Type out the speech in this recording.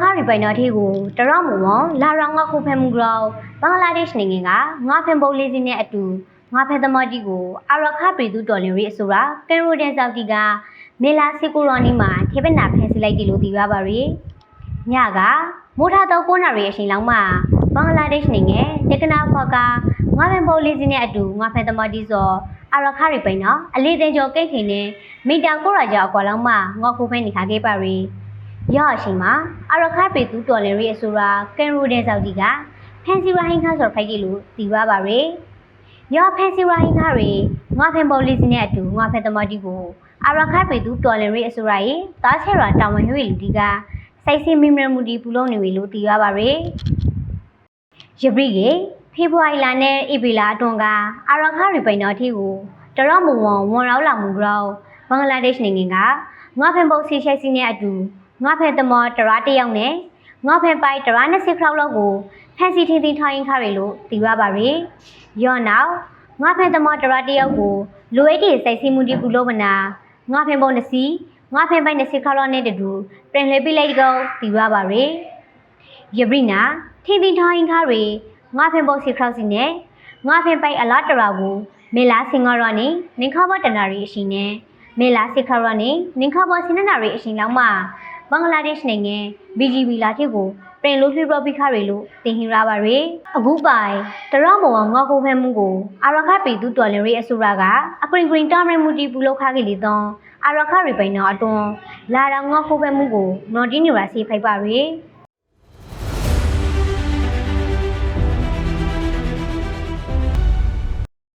ခရီပိုင်နာထေကိုတရမဝလာရောင်ငါခုဖဲမှုကြောင့်ဘင်္ဂလားဒေ့ရှ်နိုင်ငံကငါဖန်ပုံလေးစင်းနဲ့အတူငါဖဲသမားကြီးကိုအာရခပြည်သူတော်လင်ရီအဆိုတာကင်ရိုဒန်ဆောက်တီကမေလာစီကိုရော်နီမှာထေပနာဖန်စီလိုက်တယ်လို့သိရပါရီညကမိုးထားတော့9နာရီအချိန်လောက်မှာဘင်္ဂလားဒေ့ရှ်နိုင်ငံတက္ကနာဖော်ကငါဖန်ပုံလေးစင်းနဲ့အတူငါဖဲသမားကြီးစောအာရခရီပိုင်နာအလေးသိန်းကျော်ကိတ်ခင်နဲ့မီတာ900ကျော်အကွာလောက်မှာငါခုဖဲနေခါခဲ့ပါရီ ရအချိန်မှာအရခတ်ပေသူတော်လင်ရီအဆိုရာကန်ရိုဒန်ဆောက်တီကဖန်စီရိုဟင်ခါဆိုဖိုက်ကြီးလို့သိပါပါရယ်။ရဖန်စီရိုဟင်ခါရီငါဖန်ပေါ်လီစနဲ့အတူငါဖန်သမားတီကိုအရခတ်ပေသူတော်လင်ရီအဆိုရာရဲ့တားချေရာတာဝန်ရွေးလူတီကစိုက်စင်းမီမရမူတီပူလုံးနေပြီလို့သိရပါရယ်။ယပရိကေဖေဖော်ဝါရီလနဲ့ဧပြီလအတွင်းကအရခတ်ရီပိုင်တော်တီကိုတရမုံဝဝန်ရောက်လာမှုကြောင့်ဘင်္ဂလားဒေ့ရှ်နိုင်ငံကငါဖန်ပုံစီရှိုက်စီနဲ့အတူ ငါဖဲသမောတရာတစ်ယောက်နဲ့ငါဖဲပိုက်တရာ20ခရောက်လောက်ကိုဖန်စီထင်းထင်းထိုင်းခါရလို့သိရပါရီရောနောက်ငါဖဲသမောတရာတစ်ယောက်ကိုလိုအိတ်တီစိုက်စီမှုတီပူလို့မနာငါဖဲပုံနစီငါဖဲပိုက်20ခလောက်နဲ့တူပြင်လေပိလိုက်ကောသိရပါရီယပရိနာထင်းထင်းထိုင်းခါရငါဖဲပုံစီခရောက်စီနဲ့ငါဖဲပိုက်အလားတရာကိုမေလာစင်္ဂရောနေနင်ခဘတနာရီအရှင်နဲ့မေလာစစ်ခရောနေနင်ခဘစင်နာရီအရှင်လောက်မှာ ဘင်္ဂလားဒေ့ရှ်နိုင်ငံ BGB လာတိကိုပြင်လို့ပြပပိခရီလို့တင်ဟင်ရပါရယ်အခုပိုင်တရမောင်ငါကိုဖဲမှုကိုအာရခပီသူတော်လင်ရီအဆိုရာကအကရင်ဂရင်တာမရမူတီပူလောက်ခခဲ့လေတော့အာရခရီပိုင်နော်အတွန်းလာတော့ငါကိုဖဲမှုကိုနော်တီနီရာစီဖိုက်ပါရယ်